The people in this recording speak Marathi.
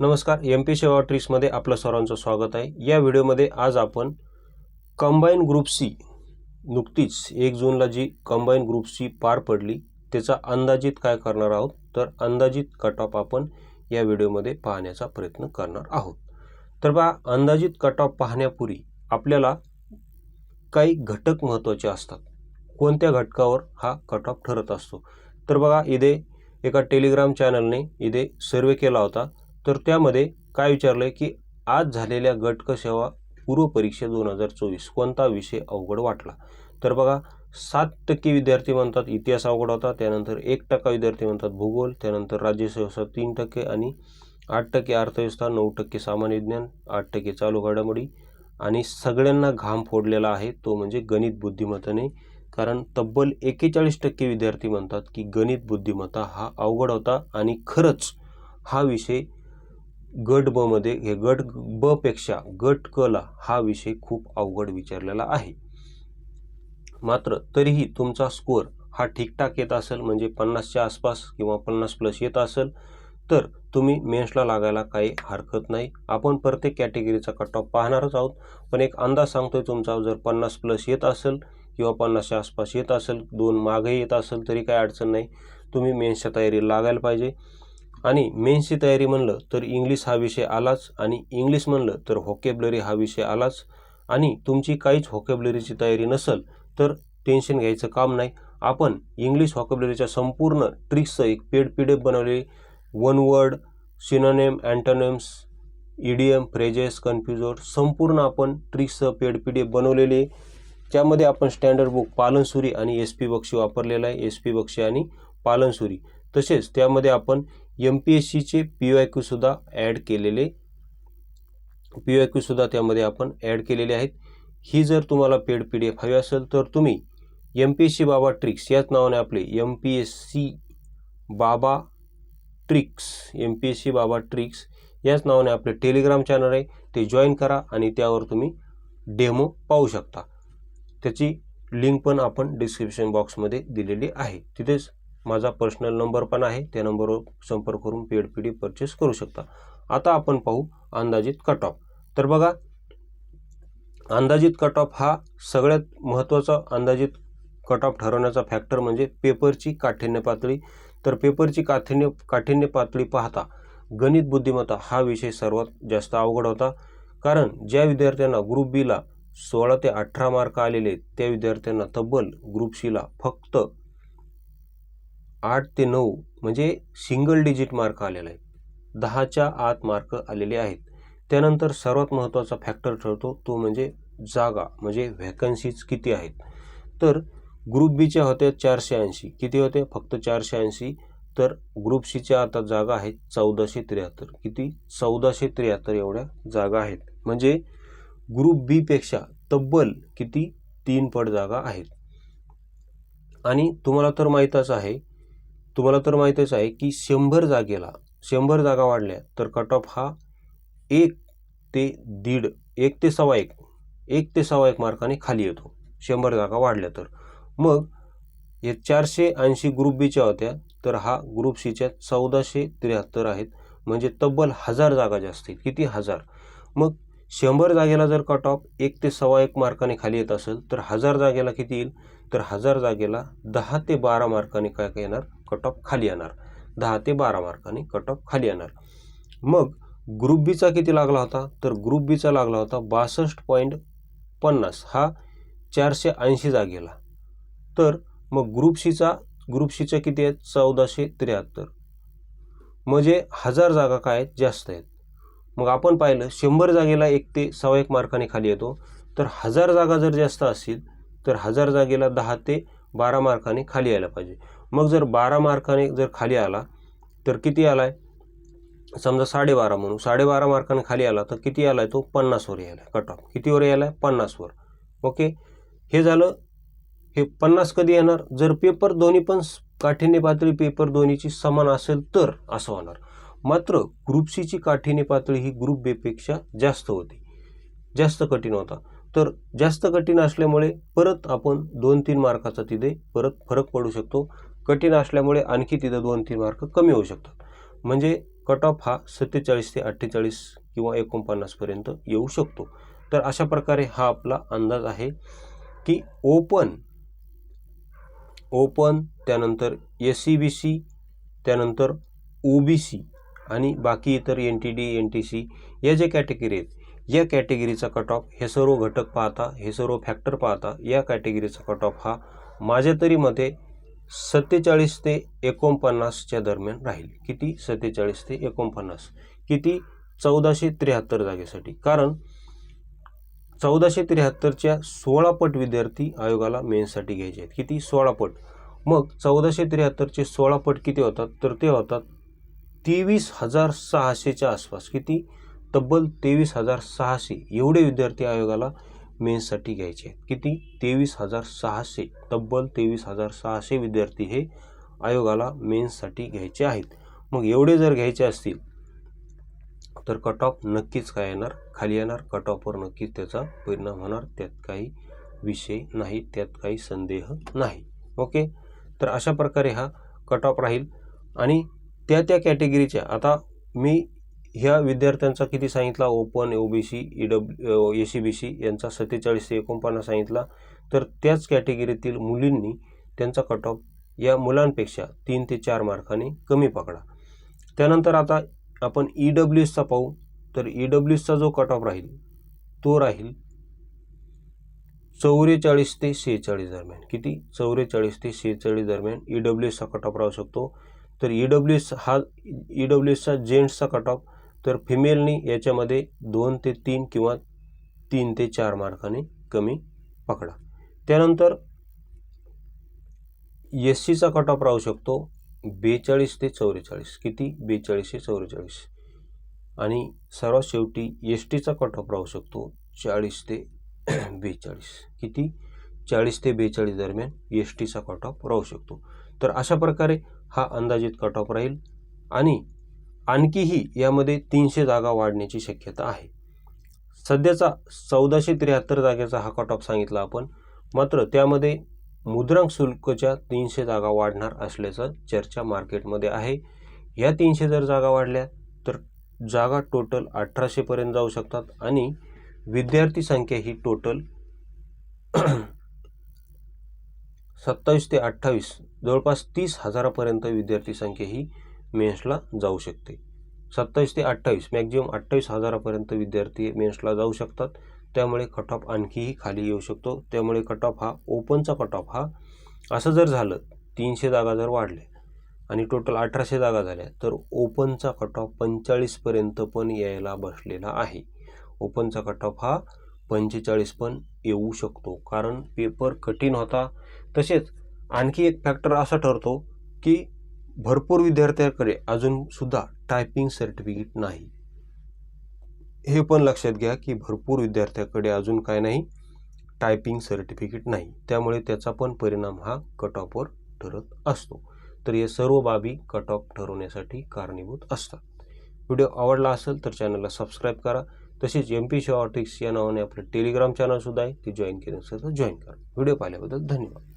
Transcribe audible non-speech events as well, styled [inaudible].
नमस्कार एम पी सेवा ट्रिक्समध्ये आपलं सर्वांचं स्वागत आहे. या व्हिडिओमध्ये आज आपण कंबाईन ग्रुप सी नुकतीच एक जूनला जी कंबाईन ग्रुप सी पार पडली त्याचा अंदाजित काय करणार आहोत? तर अंदाजित कट ऑफ आपण या व्हिडिओमध्ये पाहण्याचा प्रयत्न करणार आहोत. तर बा अंदाजित कट ऑफ पाहण्यापूर्वी आपल्याला काही घटक महत्त्वाचे असतात. कोणत्या घटकावर हा कट ऑफ ठरत असतो? तर बघा इथे एका टेलिग्राम चॅनलने इथे सर्वे केला होता. तर त्यामध्ये काय विचारलं आहे की आज झालेल्या गटकसेवा पूर्व परीक्षा दोन हजार चोवीस कोणता विषय अवघड वाटला? तर बघा सात टक्के विद्यार्थी म्हणतात इतिहास अवघड होता त्यानंतर एक टक्का विद्यार्थी म्हणतात भूगोल त्यानंतर राज्यसेवा तीन टक्के आणि आठ टक्के अर्थव्यवस्था नऊ टक्के सामान्य विज्ञान आठ टक्के चालू घडामोडी आणि सगळ्यांना घाम फोडलेला आहे तो म्हणजे गणित बुद्धिमत्ताने. कारण तब्बल एकेचाळीस टक्के विद्यार्थी म्हणतात की गणित बुद्धिमत्ता हा अवघड होता आणि खरंच हा विषय गट ब मध्ये हे गट ब पेक्षा गट क ला हा विषय खूप अवघड विचारलेला आहे. मात्र तरीही तुमचा स्कोअर हा ठीकठाक येत असेल म्हणजे पन्नासच्या आसपास किंवा पन्नास प्लस येत असेल तर तुम्ही मेन्सला लागायला काही हरकत नाही. आपण प्रत्येक कॅटेगरीचा कट ऑफ पाहणारच आहोत. पण एक अंदाज सांगतोय तुमचा जर पन्नास प्लस येत असेल किंवा पन्नासच्या आसपास येत असेल दोन मागे येत असेल तरी काही अडचण नाही. तुम्ही मेन्सच्या तयारी लागायला पाहिजे. आणि मेन्सची तयारी म्हणलं तर इंग्लिश हा विषय आलाच आणि इंग्लिश म्हणलं तर व्होकेबलरी हा विषय आलाच. आणि तुमची काहीच व्होकेबलरीची तयारी नसेल तर टेन्शन घ्यायचं काम नाही. आपण इंग्लिश व्हॉकेबलरीच्या संपूर्ण ट्रिक्सचं एक पेड पी डी एफ बनवले. One word synonym antonyms idiom phrases confuser संपूर्ण आपण ट्रिक्सचं पेड पी डी एफ बनवलेले. त्यामध्ये आपण स्टँडर्ड बुक पालनसुरी आणि एस पी बक्षी वापरलेला आहे. एस पी बक्षी आणि पालनसुरी. तसेच त्यामध्ये आपण एम पी एस सीचे पी वाय क्यूसुद्धा ॲड केलेले. पी आय क्यूसुद्धा त्यामध्ये आपण ॲड केलेले आहेत. ही जर तुम्हाला पेड पी डी एफ हवी असेल तर तुम्ही M P S C Baba tricks याच नावाने आपले M P S C Baba tricks M P S C Baba tricks याच नावाने आपले टेलिग्राम चॅनल आहे. ते जॉईन करा आणि त्यावर तुम्ही डेमो पाहू शकता. त्याची लिंक पण आपण डिस्क्रिप्शन बॉक्समध्ये दिलेली आहे. तिथेच माझा पर्सनल नंबर पण आहे त्या नंबरवर संपर्क करून पेड पी डी परचेस करू शकता. आता आपण पाहू अंदाजित कट ऑफ तर बघा अंदाजित कट ऑफ हा सगळ्यात महत्त्वाचा अंदाजित कट ऑफ ठरवण्याचा फॅक्टर म्हणजे पेपरची काठिण्य पातळी. तर पेपरची काठिण्य काठिण्य पातळी पाहता गणित बुद्धिमत्ता हा विषय सर्वात जास्त अवघड होता. कारण ज्या विद्यार्थ्यांना ग्रुप बीला सोळा ते अठरा मार्क आलेले त्या विद्यार्थ्यांना तब्बल ग्रुप सीला फक्त आठ ते नऊ म्हणजे सिंगल डिजिट मार्क आलेला आहे दहाच्या आत मार्क आलेले आहेत. त्यानंतर सर्वात महत्त्वाचा फॅक्टर ठरतो तो म्हणजे जागा म्हणजे व्हॅकन्सीज किती आहेत. तर ग्रुप बीच्या होत्या चारशे ऐंशी. किती होते? फक्त चारशे ऐंशी. तर ग्रुप सीच्या आता जागा आहेत चौदाशे त्र्याहत्तर. किती? चौदाशे त्र्याहत्तर एवढ्या जागा आहेत. म्हणजे ग्रुप बीपेक्षा तब्बल किती? तीन पट जागा आहेत. आणि तुम्हाला तर माहीतच आहे तुम्हाला तर माहीतच आहे की शंभर जागेला शंभर जागा वाढल्या तर कट ऑफ हा एक ते दीड एक ते सव्वा एक एक ते सव्वा एक मार्काने खाली येतो. शंभर जागा वाढल्या तर. मग हे चारशे ऐंशी ग्रुप बीच्या होत्या तर हा ग्रुप सीच्या चौदाशे त्र्याहत्तर आहेत. म्हणजे तब्बल हजार जागा जास्त आहेत. किती? हजार. मग शंभर जागेला जर कट ऑफ एक ते सव्वा एक मार्काने खाली येत असेल तर हजार जागेला किती येईल? तर हजार जागेला दहा ते बारा मार्काने काय काय येणार? कट ऑफ खाली येणार. दहा ते बारा मार्काने कट ऑफ खाली येणार. मग ग्रुप बीचा किती लागला होता? तर ग्रुप बीचा लागला होता बासष्ट पॉईंट पन्नास. हा चारशे ऐंशी जागेला. तर मग ग्रुप सीचा ग्रुप सीच्या किती आहेत? चौदाशे त्र्याहत्तर. म्हणजे हजार जागा काय आहेत? जास्त आहेत. मग आपण पाहिलं शंभर जागेला एक ते सव्वा एक मार्काने खाली येतो. तर हजार जागा जर जास्त असतील तर हजार जागेला दहा ते बारा मार्काने खाली यायला पाहिजे. मग जर बारा मार्काने जर खाली आला तर किती आला आहे समजा साडेबारा म्हणून साडेबारा मार्काने खाली आला तर किती आला आहे तो? पन्नासवर यायला आहे कट ऑफ कितीवर यायला आहे पन्नासवर. ओके? हे झालं हे पन्नास कधी येणार? जर पेपर दोन्ही पण काठिण्य पातळी पेपर दोन्हीची समान असेल तर असं होणार. मात्र ग्रुप सीची काठिण्य पातळी ही ग्रुप बेपेक्षा जास्त होती. जास्त कठीण होता. तर जास्त कठीण असल्यामुळे परत आपण दोन तीन मार्काचा तिथे परत फरक पडू शकतो. कठीण असल्यामुळे आणखी तिथं दोन तीन मार्क कमी होऊ शकतात. म्हणजे कट ऑफ हा सत्तेचाळीस ते अठ्ठेचाळीस किंवा एकोणपन्नासपर्यंत येऊ शकतो. तर अशा प्रकारे हा आपला अंदाज आहे की ओपन ओपन त्यानंतर एस सी बी सी त्यानंतर ओ बी सी आणि बाकी इतर N T D N T C या ज्या कॅटेगरी आहेत या कॅटेगरीचा कट ऑफ हे सर्व घटक पाहता हे सर्व फॅक्टर पाहता या कॅटेगरीचा कट ऑफ हा माझ्या तरी मते सत्तेचाळीस ते एकोणपन्नासच्या दरम्यान राहील. किती? सत्तेचाळीस ते एकोणपन्नास. किती? चौदाशे त्र्याहत्तर जागेसाठी. कारण चौदाशे त्र्याहत्तरच्या सोळा पट विद्यार्थी आयोगाला मेन्ससाठी घ्यायचे आहेत. किती? सोळा पट. मग चौदाशे त्र्याहत्तरचे सोळा पट किती होतात? तर ते होतात तेवीस हजार सहाशेच्या आसपास. किती? तब्बल तेवीस हजार सहाशे. एवढे विद्यार्थी आयोगाला मेन्ससाठी घ्यायचे आहेत. किती? तेवीस हजार सहाशे तब्बल तेवीस हजार सहाशे विद्यार्थी हे आयोगाला मेन्ससाठी घ्यायचे आहेत. मग एवढे जर घ्यायचे असतील तर कट ऑफ नक्कीच काय येणार? खाली येणार. कट ऑफवर नक्कीच त्याचा परिणाम होणार. त्यात काही विषय नाही त्यात काही संदेह नाही. ओके? तर अशा प्रकारे हा कट ऑफ राहील. आणि त्या त्या कॅटेगरीच्या आता मी ह्या विद्यार्थ्यांचा किती सांगितला? Open O B C E W A C B C यांचा सत्तेचाळीस ते एकोणपन्नास सांगितला. तर त्याच कॅटेगरीतील मुलींनी त्यांचा कट ऑफ या मुलांपेक्षा तीन ते चार मार्काने कमी पकडा. त्यानंतर आता आपण ई डब्ल्यू एसचा पाहू. तर ई डब्ल्यू एसचा जो कट ऑफ राहील तो राहील चौवेचाळीस ते शेहेचाळीस दरम्यान. किती? चौवेचाळीस ते शेहेचाळीस दरम्यान ई डब्ल्यू एसचा कट ऑफ राहू शकतो. तर ई डब्ल्यू एस हा ई डब्ल्यू एसचा जेंट्सचा कट ऑफ तर फिमेलनी याच्यामध्ये दोन ते तीन किंवा तीन ते चार मार्काने कमी पकडा. त्यानंतर एस सीचा कट ऑफ राहू शकतो बेचाळीस ते चौवेचाळीस. किती? बेचाळीस ते चौवेचाळीस. आणि सर्वात शेवटी एस टीचा कट ऑफ राहू शकतो चाळीस ते [clears throat] बेचाळीस. किती? चाळीस ते बेचाळीस दरम्यान एस टीचा कट ऑफ राहू शकतो. तर अशा प्रकारे हा अंदाजित कट ऑफ राहील. आणि आणखीही यामध्ये तीनशे जागा वाढण्याची शक्यता आहे. सध्याचा चौदाशे त्र्याहत्तर जागेचा हा कट ऑफ सांगितला आपण. मात्र त्यामध्ये मुद्रांक शुल्कच्या तीनशे जागा वाढणार असल्याचं चर्चा मार्केटमध्ये आहे. या तीनशे जर जागा वाढल्या तर जागा टोटल अठराशेपर्यंत जाऊ शकतात आणि विद्यार्थी संख्या ही टोटल सत्तावीस ते अठ्ठावीस जवळपास तीस हजारापर्यंत विद्यार्थी संख्या ही मेन्सला जाऊ शकते. सत्तावीस ते अठ्ठावीस मॅक्झिमम अठ्ठावीस हजारापर्यंत विद्यार्थी मेन्सला जाऊ शकतात. त्यामुळे कट ऑफ आणखीही खाली येऊ शकतो. त्यामुळे कट ऑफ हा ओपनचा कट ऑफ हा. असं जर झालं तीनशे जागा जर वाढल्या आणि टोटल अठराशे जागा झाल्या तर ओपनचा कट ऑफ पंचेचाळीसपर्यंत पण यायला बसलेला आहे. ओपनचा कट ऑफ हा पंचेचाळीस पण येऊ शकतो. कारण पेपर कठीण होता. तसेच आणखी एक फॅक्टर असा ठरतो की भरपूर विद्यार्थ्यांकडे अजूनसुद्धा टायपिंग सर्टिफिकेट नाही. हे पण लक्षात घ्या की भरपूर विद्यार्थ्याकडे अजून काय नाही? टायपिंग सर्टिफिकेट नाही. त्यामुळे त्याचा पण परिणाम हा कट ऑफवर ठरत असतो. तर या सर्व बाबी कट ऑफ ठरवण्यासाठी कारणीभूत असतात. व्हिडिओ आवडला असेल तर चॅनलला सबस्क्राईब करा. तसेच एम पी शॉर्टिक्स या नावाने आपलं टेलिग्राम चॅनलसुद्धा आहे. ते जॉईन केलं असेल तर जॉईन करा. व्हिडिओ पाहिल्याबद्दल धन्यवाद.